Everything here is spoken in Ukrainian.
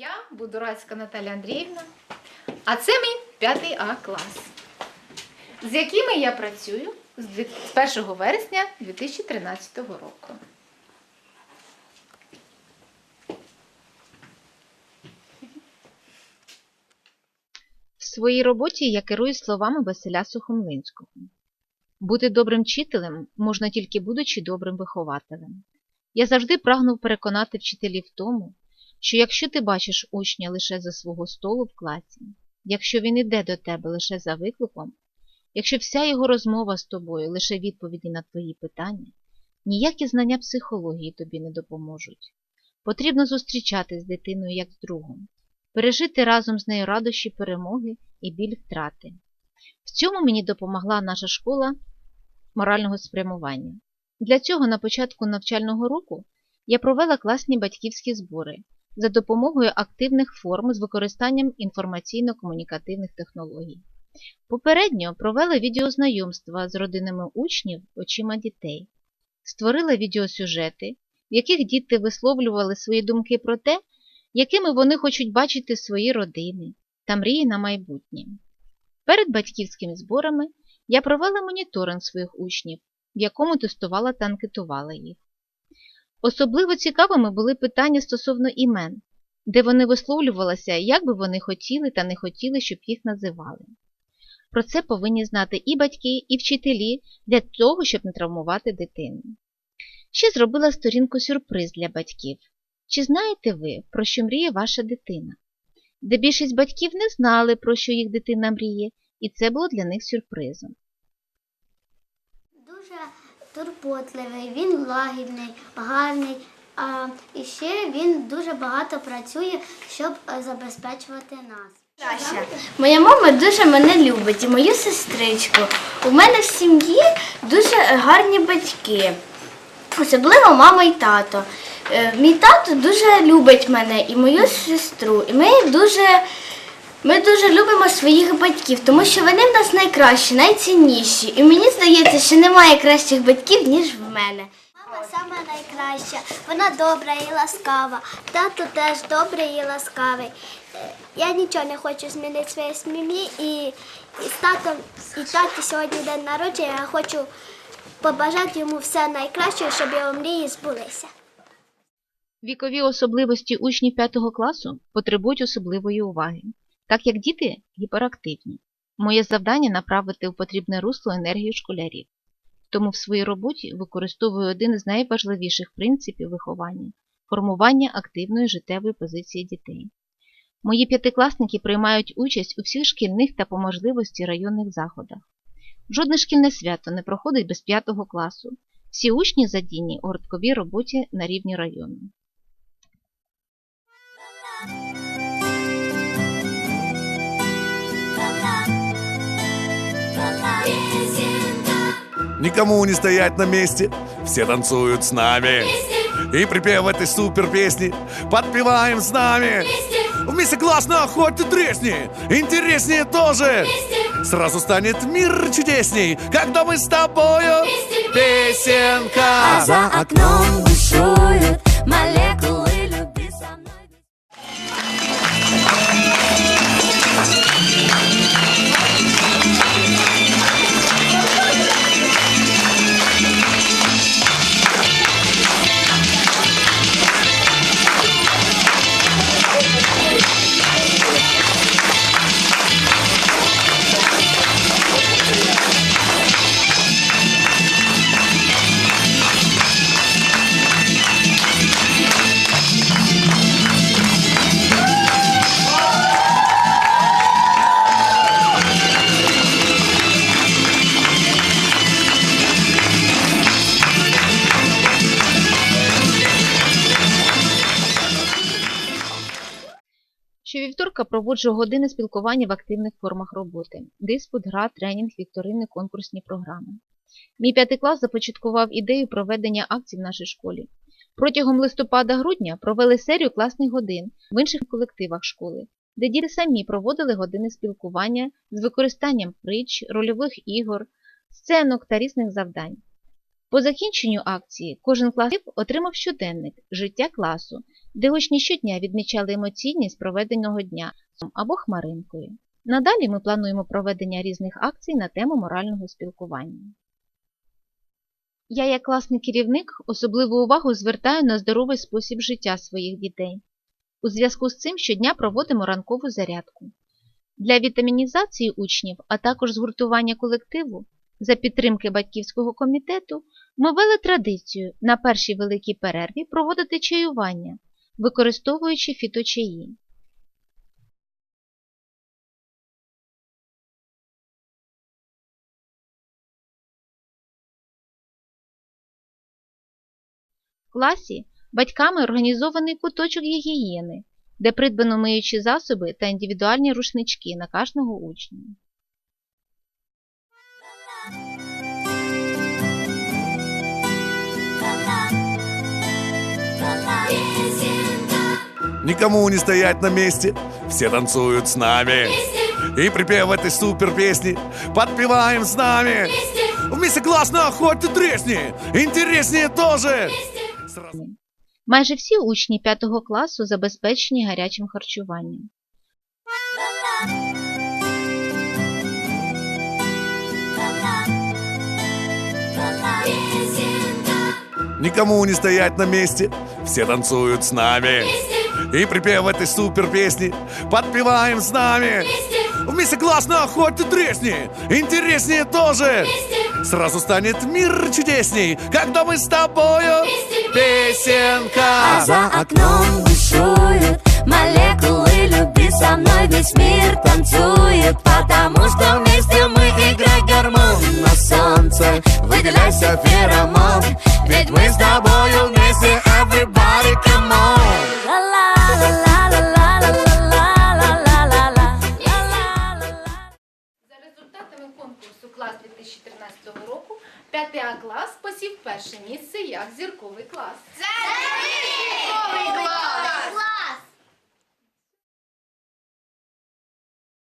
Я Будурацька Наталя Андріївна, а це мій п'ятий А клас, з якими я працюю з 1 вересня 2013 року. В своїй роботі я керую словами Василя Сухомлинського. Бути добрим вчителем можна тільки будучи добрим вихователем. Я завжди прагнув переконати вчителів в тому, що якщо ти бачиш учня лише за свого столу в класі, якщо він іде до тебе лише за викликом, якщо вся його розмова з тобою лише відповіді на твої питання, ніякі знання психології тобі не допоможуть. Потрібно зустрічатись з дитиною як з другом, пережити разом з нею радощі перемоги і біль втрати. В цьому мені допомогла наша школа морального спрямування. Для цього на початку навчального року я провела класні батьківські збори за допомогою активних форм з використанням інформаційно-комунікативних технологій. Попередньо провела відеознайомства з родинами учнів очима дітей, створила відеосюжети, в яких діти висловлювали свої думки про те, якими вони хочуть бачити свої родини та мрії на майбутнє. Перед батьківськими зборами я провела моніторинг своїх учнів, в якому тестувала та анкетувала їх. Особливо цікавими були питання стосовно імен, де вони висловлювалися, як би вони хотіли та не хотіли, щоб їх називали. Про це повинні знати і батьки, і вчителі для того, щоб не травмувати дитину. Ще зробила сторінку сюрприз для батьків. Чи знаєте ви, про що мріє ваша дитина? Де більшість батьків не знали, про що їх дитина мріє, і це було для них сюрпризом. Дуже турботливий, він лагідний, гарний. А і ще він дуже багато працює, щоб е, забезпечувати нас. Моя мама дуже мене любить і мою сестричку. У мене в сім'ї дуже гарні батьки, особливо мама і тато. Е, Мій тато дуже любить мене і мою сестру. І ми дуже, ми дуже любимо своїх батьків, тому що вони в нас найкращі, найцінніші. І мені здається, що немає кращих батьків, ніж в мене. Мама сама найкраща, вона добра і ласкава. Тато теж добрий і ласкавий. Е, Я нічого не хочу змінити в своїй сім'ї і, і з татом, і таті сьогодні день народження. Я хочу побажати йому все найкраще, щоб його мрії збулися. Вікові особливості учнів 5 класу потребують особливої уваги, так як діти гіперактивні. Моє завдання направити у потрібне русло енергію школярів. Тому в своїй роботі використовую один із найважливіших принципів виховання формування активної життєвої позиції дітей. Мої п'ятикласники приймають участь у всіх шкільних та по можливості районних заходах. Жодне шкільне свято не проходить без 5 класу. Всі учні задіяні у гуртковій роботі на рівні району. Никому не стоять на месте, все танцуют с нами. И припев этой супер песни подпеваем с нами. Вместе классно, хоть ты тресни, интереснее тоже. Сразу станет мир чудесней, когда мы с тобою песенка. А за окном бушуют молекулы любви со мной. Щовівторка проводжу години спілкування в активних формах роботи: диспут, гра, тренінг, вікторини, конкурсні програми. Мій п'ятий клас започаткував ідею проведення акцій в нашій школі. Протягом листопада-грудня провели серію класних годин в інших колективах школи, де діти самі проводили години спілкування з використанням притч, рольових ігор, сценок та різних завдань. По закінченню акції кожен клас отримав щоденник життя класу, де учні щодня відмічали емоційність проведеного дня або хмаринкою. Надалі ми плануємо проведення різних акцій на тему морального спілкування. Я, як класний керівник, особливу увагу звертаю на здоровий спосіб життя своїх дітей. У зв'язку з цим щодня проводимо ранкову зарядку. Для вітамінізації учнів, а також згуртування колективу, за підтримки батьківського комітету, ми ввели традицію на першій великій перерві проводити чаювання, використовуючи фіточаї. В класі батьками організований куточок гігієни, де придбано миючі засоби та індивідуальні рушнички на кожного учня. Никому не стоять на месте, все танцуют с нами. И припев этой супер песни подпеваем с нами. Вместе классно, хоть ты тресни, интереснее тоже. Майже всі учні 5 класу забезпечені гарячим харчуванням. Никому не стоять на месте, все танцуют с нами. И припев этой супер песни подпеваем с нами. Вместе классно, хоть ты тресни, интереснее тоже. Сразу станет мир чудесней, когда мы с тобою А песенка. за окном бушуют молекулы любви Со мной весь мир танцует Потому что вместе мы играем гормон На солнце выделяйся феромон клас 2013 року 5А клас посів перше місце як зірковий клас. Це зірковий клас!